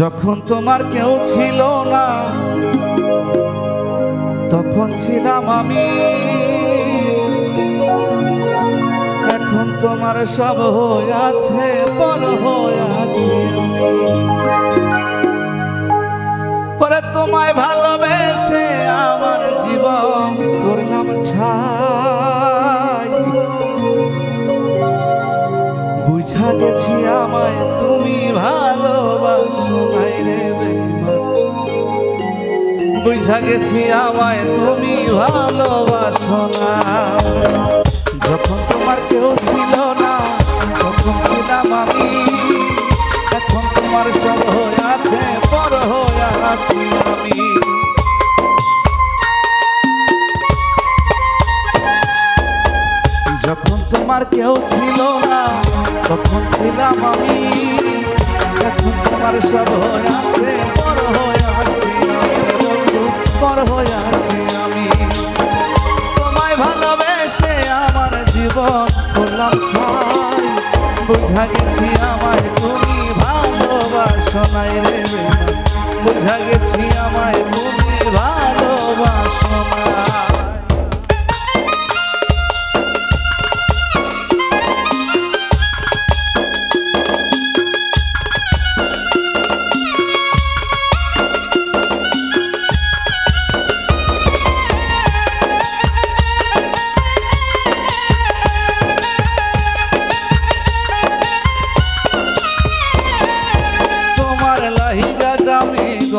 যখন তোমার কেউ ছিল না, তখন ছিলাম আমি। এখন তোমার সব হয়ে আছে পর হয়ে আছে। পরে তোমায় ভালোবেসে বুঝা গেছি আমায় তুমি ভালোবাসো নাই রে। বুঝা গেছি আমায় তুমি ভালোবাসো না যখন তোমার কেউ ছিল না, তখন ছিলাম আমি যখন তোমার কেউ ছিল না, তখন ছিলাম আমি। এখন তোমার সব হয়ে আছে পর হয়ে আছি পর হয়ে আছি আমি। তোমায় ভালোবেসে আমার জীবন করলাম ছাই বুঝা গেছি আমায় তুমি ভালোবাসো নাই রে বুঝা গেছি আমায় তুমি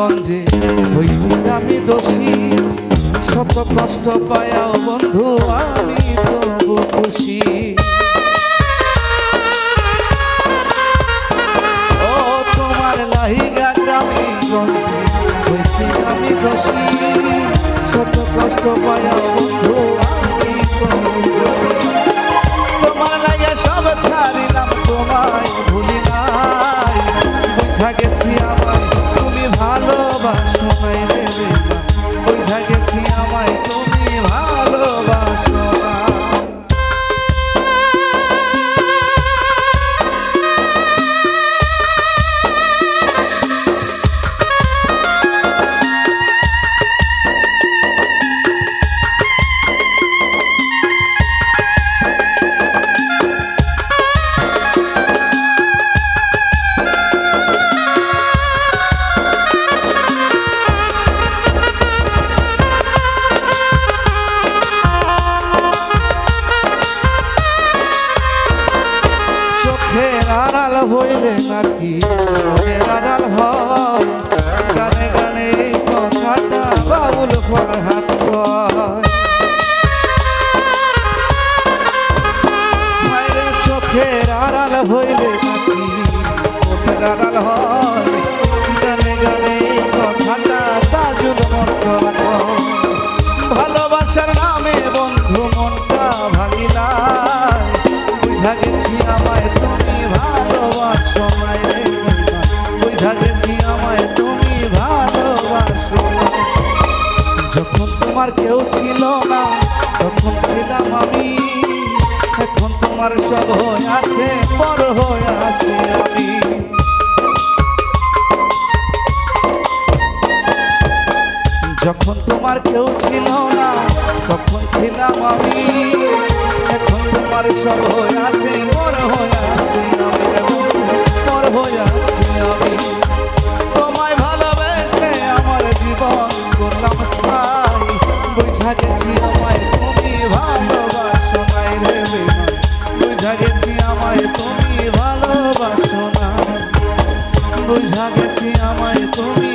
গঞ্জে হইছি আমি দোষী। শত কষ্ট পায়াও বন্ধু আমি তবু গেছি হইলে নাকি? আড়াল হয়, গানে গানে কথাটা বাউল ফরহাত মায়ের চোখের আড়াল হইলে নাকি? মনের আড়াল হয়, গানে ভালোবাসার নামে বন্ধু তোমার কেউ ছিল না। তখন ছিলাম আমি, এখন তোমার সব হয়ে আছে, পর হয়ে আছে আমি। যখন তোমার কেউ ছিল না, তখন ছিলাম আমি, এখন তোমার সব হয়ে আছে বড় হয়ে আছি তুমি ভালোবাসো না বুঝা গেছি আমায় তুমি